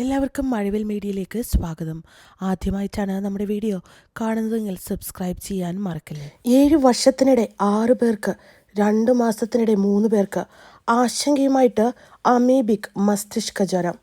എല്ലാവർക്കും മഴവിൽ മീഡിയയിലേക്ക് സ്വാഗതം. ആദ്യമായിട്ടാണ് നമ്മുടെ വീഡിയോ കാണുന്നതെങ്കിൽ സബ്സ്ക്രൈബ് ചെയ്യാൻ മറക്കല്ലേ. ഏഴ് വർഷത്തിനിടെ ആറ് പേർക്ക് രണ്ട് മാസത്തിനിടെ മൂന്ന് പേർക്ക് ആശങ്കയുമായിട്ട് അമീബിക് മസ്തിഷ്ക ജ്വരം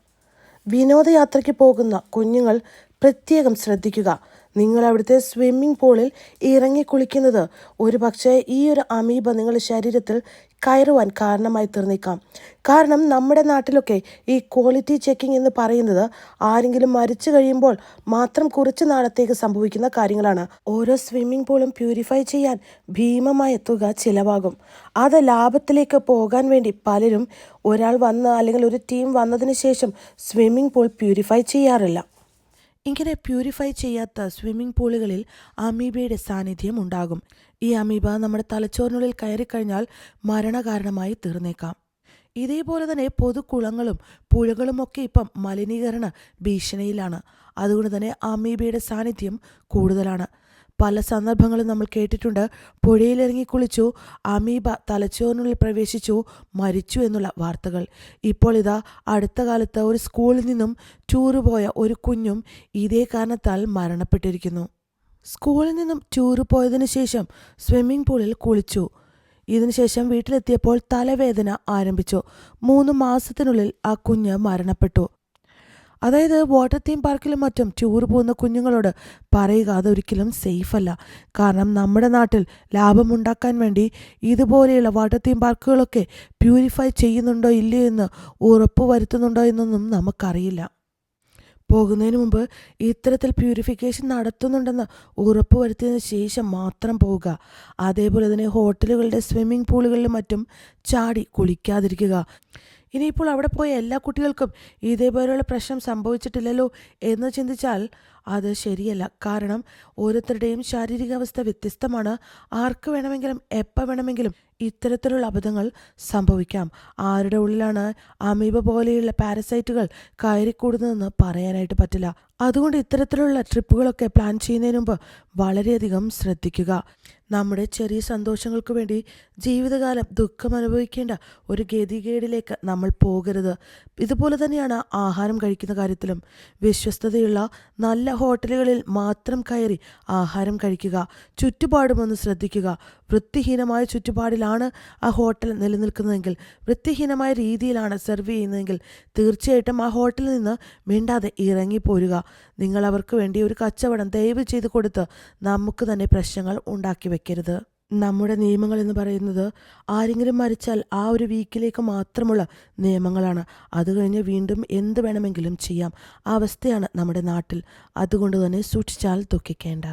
വിനോദയാത്രയ്ക്ക് പോകുന്ന കുഞ്ഞുങ്ങൾ പ്രത്യേകം ശ്രദ്ധിക്കുക. നിങ്ങൾ അവിടുത്തെ സ്വിമ്മിംഗ് പൂളിൽ ഇറങ്ങി കുളിക്കുന്നത് ഒരു പക്ഷേ ഈ ഒരു അമീബ നിങ്ങളുടെ ശരീരത്തിൽ കയറുവാൻ കാരണമായി തീർന്നേക്കാം. കാരണം നമ്മുടെ നാട്ടിലൊക്കെ ഈ ക്വാളിറ്റി ചെക്കിംഗ് എന്ന് പറയുന്നത് ആരെങ്കിലും മരിച്ചു കഴിയുമ്പോൾ മാത്രം കുറച്ച് നാളത്തേക്ക് സംഭവിക്കുന്ന കാര്യങ്ങളാണ്. ഓരോ സ്വിമ്മിംഗ് പൂളും പ്യൂരിഫൈ ചെയ്യാൻ ഭീമമായ തുക ചിലവാകും. അത് ലാഭത്തിലേക്ക് പോകാൻ വേണ്ടി പലരും ഒരാൾ വന്ന് അല്ലെങ്കിൽ ഒരു ടീം വന്നതിന് ശേഷം സ്വിമ്മിംഗ് പൂൾ പ്യൂരിഫൈ ചെയ്യാറില്ല. ഇങ്ങനെ പ്യൂരിഫൈ ചെയ്യാത്ത സ്വിമ്മിംഗ് പൂളുകളിൽ അമീബയുടെ സാന്നിധ്യം ഉണ്ടാകും. ഈ അമീബ നമ്മുടെ തലച്ചോറിനുള്ളിൽ കയറിക്കഴിഞ്ഞാൽ മരണകാരണമായി തീർന്നേക്കാം. ഇതേപോലെ തന്നെ പൊതുക്കുളങ്ങളും പുഴകളുമൊക്കെ ഇപ്പം മലിനീകരണ ഭീഷണിയിലാണ്. അതുകൊണ്ട് തന്നെ അമീബയുടെ സാന്നിധ്യം കൂടുതലാണ്. പല സന്ദർഭങ്ങളും നമ്മൾ കേട്ടിട്ടുണ്ട്. പുഴയിലിറങ്ങി കുളിച്ചു അമീബ തലച്ചോറിനുള്ളിൽ പ്രവേശിച്ചു മരിച്ചു എന്നുള്ള വാർത്തകൾ. ഇപ്പോൾ ഇതാ അടുത്ത കാലത്ത് ഒരു സ്കൂളിൽ നിന്നും ടൂറ് പോയ ഒരു കുഞ്ഞും ഇതേ കാരണത്താൽ മരണപ്പെട്ടിരിക്കുന്നു. സ്കൂളിൽ നിന്നും ടൂറ് പോയതിനു ശേഷം സ്വിമ്മിംഗ് പൂളിൽ കുളിച്ചു. ഇതിനുശേഷം വീട്ടിലെത്തിയപ്പോൾ തലവേദന ആരംഭിച്ചു. മൂന്ന് മാസത്തിനുള്ളിൽ ആ കുഞ്ഞ് മരണപ്പെട്ടു. അതായത് വാട്ടർ തീം പാർക്കിലും മറ്റും ടൂർ പോകുന്ന കുഞ്ഞുങ്ങളോട് പറയുക അതൊരിക്കലും സേഫ് അല്ല. കാരണം നമ്മുടെ നാട്ടിൽ ലാഭമുണ്ടാക്കാൻ വേണ്ടി ഇതുപോലെയുള്ള വാട്ടർ തീം പാർക്കുകളൊക്കെ പ്യൂരിഫൈ ചെയ്യുന്നുണ്ടോ ഇല്ലയോ എന്ന് ഉറപ്പ് വരുത്തുന്നുണ്ടോ എന്നൊന്നും നമുക്കറിയില്ല. പോകുന്നതിന് മുമ്പ് ഇത്തരത്തിൽ പ്യൂരിഫിക്കേഷൻ നടത്തുന്നുണ്ടെന്ന് ഉറപ്പ് വരുത്തിയതിന് ശേഷം മാത്രം പോവുക. അതേപോലെ തന്നെ ഹോട്ടലുകളുടെ സ്വിമ്മിംഗ് പൂളുകളിലും മറ്റും ചാടി കുളിക്കാതിരിക്കുക. ഇനിയിപ്പോൾ അവിടെ പോയ എല്ലാ കുട്ടികൾക്കും ഇതേപോലെയുള്ള പ്രശ്നം സംഭവിച്ചിട്ടില്ലല്ലോ എന്ന് ചിന്തിച്ചാൽ അത് ശരിയല്ല. കാരണം ഓരോരുത്തരുടെയും ശാരീരികാവസ്ഥ വ്യത്യസ്തമാണ്. ആർക്ക് വേണമെങ്കിലും എപ്പോൾ വേണമെങ്കിലും ഇത്തരത്തിലുള്ള അബദ്ധങ്ങൾ സംഭവിക്കാം. ആരുടെ ഉള്ളിലാണ് അമീബ പോലെയുള്ള പാരസൈറ്റുകൾ കയറിക്കൂടുന്നതെന്ന് പറയാനായിട്ട് പറ്റില്ല. അതുകൊണ്ട് ഇത്തരത്തിലുള്ള ട്രിപ്പുകളൊക്കെ പ്ലാൻ ചെയ്യുന്നതിന് മുമ്പ് വളരെയധികം ശ്രദ്ധിക്കുക. നമ്മുടെ ചെറിയ സന്തോഷങ്ങൾക്ക് വേണ്ടി ജീവിതകാലം ദുഃഖം അനുഭവിക്കേണ്ട ഒരു ഗതികേടിലേക്ക് നമ്മൾ പോകരുത്. ഇതുപോലെ തന്നെയാണ് ആഹാരം കഴിക്കുന്ന കാര്യത്തിലും വിശ്വസ്തതയുള്ള നല്ല ഹോട്ടലുകളിൽ മാത്രം കയറി ആഹാരം കഴിക്കുക ചുറ്റുപാടുമൊന്ന് ശ്രദ്ധിക്കുക. വൃത്തിഹീനമായ ചുറ്റുപാടിലാണ് ആ ഹോട്ടൽ നിലനിൽക്കുന്നതെങ്കിൽ വൃത്തിഹീനമായ രീതിയിലാണ് സെർവ് ചെയ്യുന്നതെങ്കിൽ തീർച്ചയായിട്ടും ആ ഹോട്ടലിൽ നിന്ന് മിണ്ടാതെ ഇറങ്ങിപ്പോരുക. നിങ്ങൾ അവർക്ക് വേണ്ടി ഒരു കച്ചവടം ദയവ് ചെയ്ത് കൊടുത്ത് നമുക്ക് തന്നെ പ്രശ്നങ്ങൾ ഉണ്ടാക്കി വെക്കരുത്. നമ്മുടെ നിയമങ്ങൾ എന്ന് പറയുന്നത് ആരെങ്കിലും മരിച്ചാൽ ആ ഒരു വീക്കിലേക്ക് മാത്രമുള്ള നിയമങ്ങളാണ്. അത് കഴിഞ്ഞ് വീണ്ടും എന്ത് വേണമെങ്കിലും ചെയ്യാം. ആ അവസ്ഥയാണ് നമ്മുടെ നാട്ടിൽ. അതുകൊണ്ട് തന്നെ സൂക്ഷിച്ചാൽ ദുഃഖിക്കേണ്ട.